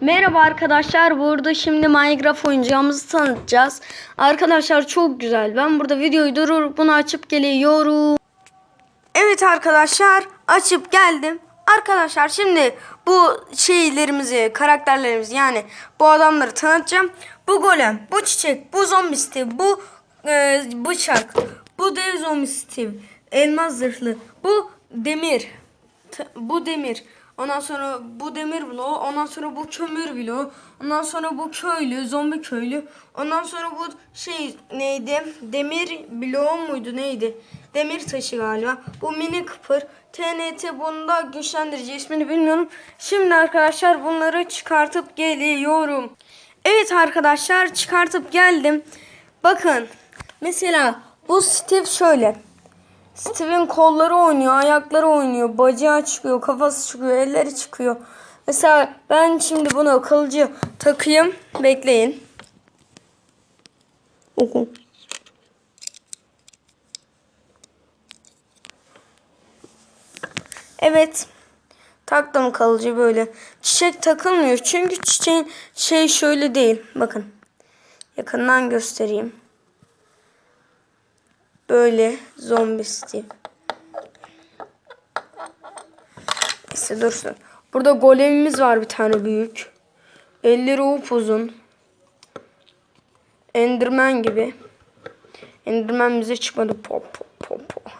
Merhaba arkadaşlar. Burada şimdi Minecraft oyuncağımızı tanıtacağız. Arkadaşlar çok güzel. Ben burada videoyu durup bunu açıp geliyorum. Evet arkadaşlar açıp geldim. Arkadaşlar şimdi bu şeylerimizi, karakterlerimizi yani bu adamları tanıtacağım. Bu golem, bu çiçek, bu zombi Steve, bu e, bıçak, bu dev zombi Steve, elmas zırhlı, bu demir, bu demir. Ondan sonra bu demir bloğu, ondan sonra bu kömür bloğu, ondan sonra bu köylü, zombi köylü, ondan sonra bu şey neydi? Demir bloğu muydu neydi? Demir taşı galiba. Bu mini kıpır. TNT bunda güçlendirici ismini bilmiyorum. Şimdi arkadaşlar bunları çıkartıp geliyorum. Evet arkadaşlar çıkartıp geldim. Bakın mesela bu Steve şöyle. Steve'in kolları oynuyor, ayakları oynuyor, bacağı çıkıyor, kafası çıkıyor, elleri çıkıyor. Mesela ben şimdi bunu kılıcı takayım. Bekleyin. Oku. Evet. Taktım kalıcı böyle. Çiçek takılmıyor. Çünkü çiçeğin şey şöyle değil. Bakın. Yakından göstereyim. Böyle zombi Steve. Neyse dursun. Burada golemimiz var bir tane büyük. Elleri upuzun. Enderman gibi. Enderman bize çıkmadı. Pop pop pop pop.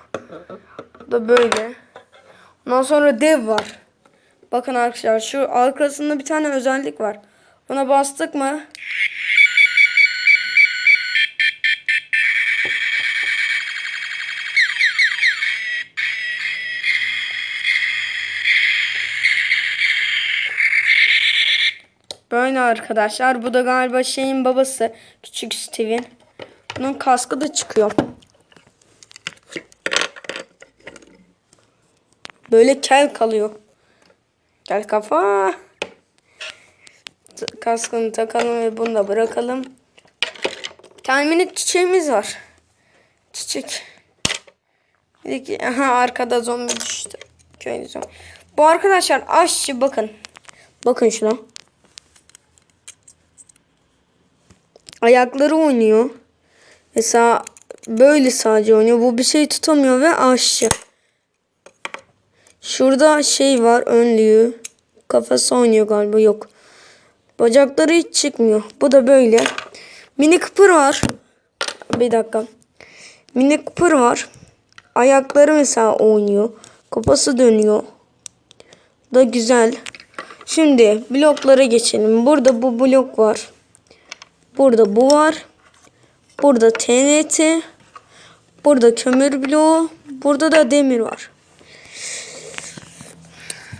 Bu da böyle. Ondan sonra dev var. Bakın arkadaşlar şu arkasında bir tane özellik var. Ona bastık mı? Böyle arkadaşlar. Bu da galiba şeyin babası. Küçük Steve'in. Bunun kaskı da çıkıyor. Böyle kel kalıyor. Kel kafa. Kaskını takalım ve bunu da bırakalım. Bir tane minik çiçeğimiz var. Çiçek. Bir de aha arkada zombi düştü. Köylü zombi. Bu arkadaşlar aşçı bakın. Bakın şuna. Ayakları oynuyor. Mesela böyle sadece oynuyor. Bu bir şey tutamıyor ve aşçı. Şurada şey var önlüğü. Kafası oynuyor galiba yok. Bacakları hiç çıkmıyor. Bu da böyle. Mini kıpır var. Bir dakika. Mini kıpır var. Ayakları mesela oynuyor. Kafası dönüyor. Da güzel. Şimdi bloklara geçelim. Burada bu blok var. Burada bu var. Burada TNT. Burada kömür bloğu. Burada da demir var.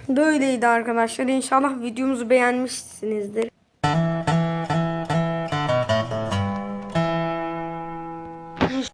Böyleydi arkadaşlar. İnşallah videomuzu beğenmişsinizdir.